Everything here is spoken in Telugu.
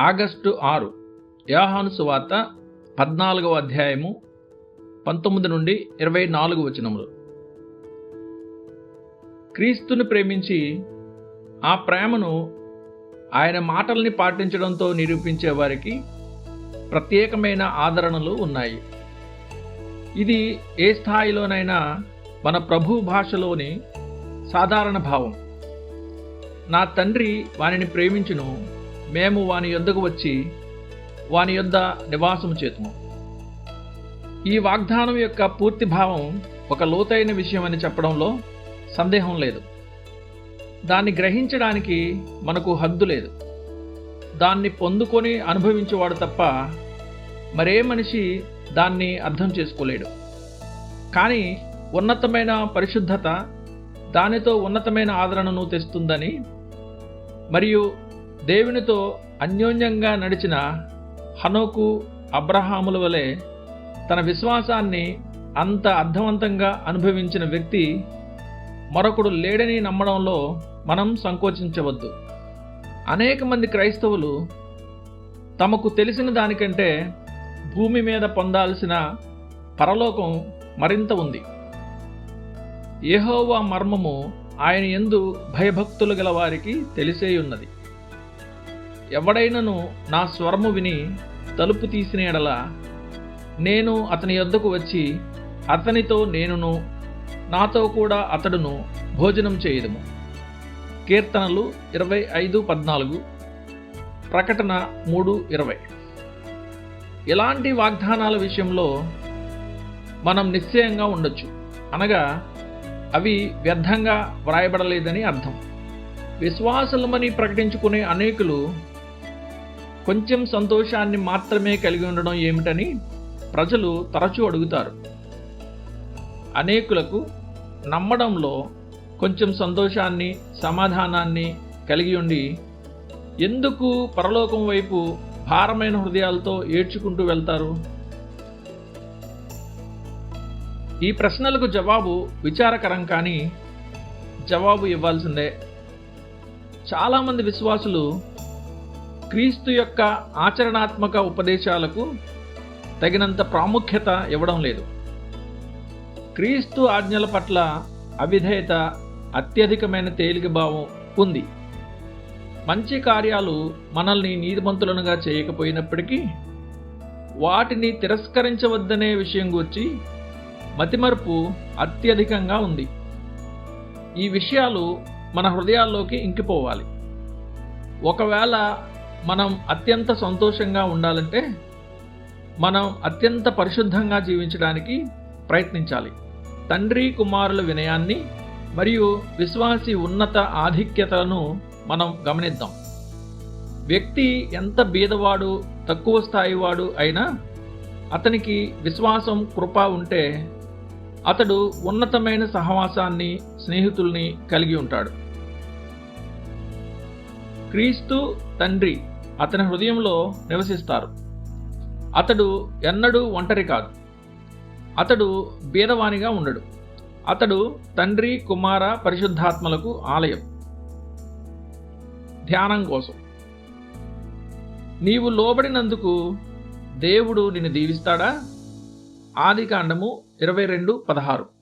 ఆగస్టు ఆరు యాహాను సువార్త పద్నాలుగవ అధ్యాయము పంతొమ్మిది నుండి ఇరవై నాలుగు వచనములు. క్రీస్తుని ప్రేమించి ఆ ప్రేమను ఆయన మాటల్ని పాటించడంతో నిరూపించే వారికి ప్రత్యేకమైన ఆదరణలు ఉన్నాయి. ఇది ఏ స్థాయిలోనైనా మన ప్రభు భాషలోని సాధారణ భావం. నా తండ్రి వానిని ప్రేమించును మేము వాని యొద్దకు వచ్చి వాని యొద్ద నివాసము చేతుము. ఈ వాగ్దానం యొక్క పూర్తి భావం ఒక లోతైన విషయం అని చెప్పడంలో సందేహం లేదు. దాన్ని గ్రహించడానికి మనకు హద్దు లేదు. దాన్ని పొందుకొని అనుభవించేవాడు తప్ప మరే మనిషి దాన్ని అర్థం చేసుకోలేడు. కానీ ఉన్నతమైన పరిశుద్ధత దానితో ఉన్నతమైన ఆదరణను తెస్తుందని మరియు దేవునితో అన్యోన్యంగా నడిచిన హనోకు అబ్రహాముల వలె తన విశ్వాసాన్ని అంత అర్థవంతంగా అనుభవించిన వ్యక్తి మరొకడు లేడని నమ్మడంలో మనం సంకోచించవద్దు. అనేక మంది క్రైస్తవులు తమకు తెలిసిన దానికంటే భూమి మీద పొందాల్సిన పరలోకం మరింత ఉంది. ఏహోవా మర్మము ఆయన ఎందు భయభక్తులు గల వారికి తెలిసేయున్నది ఎవడైనను నా స్వరము విని తలుపు తీసిన ఎడల నేను అతని యొద్దకు వచ్చి అతనితో నేనును నాతో కూడా అతడును భోజనం చేయదము. కీర్తనలు ఇరవై ఐదు పద్నాలుగు ప్రకటన మూడు ఇరవై. ఇలాంటి వాగ్దానాల విషయంలో మనం నిశ్చయంగా ఉండొచ్చు. అనగా అవి వ్యర్థంగా వ్రాయబడలేదని అర్థం. విశ్వాసులమని ప్రకటించుకునే అనేకులు కొంచెం సంతోషాన్ని మాత్రమే కలిగి ఉండడం ఏమిటని ప్రజలు తరచూ అడుగుతారు. అనేకులకు నమ్మడంలో కొంచెం సంతోషాన్ని సమాధానాన్ని కలిగి ఉండి ఎందుకు పరలోకం వైపు భారమైన హృదయాలతో ఏడ్చుకుంటూ వెళ్తారు? ఈ ప్రశ్నలకు జవాబు విచారకరం కానీ జవాబు ఇవ్వాల్సిందే. చాలామంది విశ్వాసులు క్రీస్తు యొక్క ఆచరణాత్మక ఉపదేశాలకు తగినంత ప్రాముఖ్యత ఇవ్వడం లేదు. క్రీస్తు ఆజ్ఞల పట్ల అవిధేయత అత్యధికమైన తేలిక భావం ఉంది. మంచి కార్యాలు మనల్ని నీతిమంతులనుగా చేయకపోయినప్పటికీ వాటిని తిరస్కరించవద్దనే విషయం గురించి మతిమరుపు అత్యధికంగా ఉంది. ఈ విషయాలు మన హృదయాల్లోకి ఇంకిపోవాలి. ఒకవేళ మనం అత్యంత సంతోషంగా ఉండాలంటే మనం అత్యంత పరిశుద్ధంగా జీవించడానికి ప్రయత్నించాలి. తండ్రి కుమారుల వినయాన్ని మరియు విశ్వాసి ఉన్నత ఆధిక్యతలను మనం గమనిద్దాం. వ్యక్తి ఎంత బీదవాడు తక్కువ స్థాయివాడు అయినా అతనికి విశ్వాసం కృప ఉంటే అతడు ఉన్నతమైన సహవాసాన్ని స్నేహితుల్ని కలిగి ఉంటాడు. క్రీస్తు తండ్రి అతని హృదయంలో నివసిస్తారు. అతడు ఎన్నడూ ఒంటరి కాదు. అతడు బీదవానిగా ఉండడు. అతడు తండ్రి కుమార పరిశుద్ధాత్మలకు ఆలయం. ధ్యానం కోసం. నీవు లోబడినందుకు దేవుడు నిన్ను దీవిస్తాడా? ఆది కాండము ఇరవై రెండు పదహారు.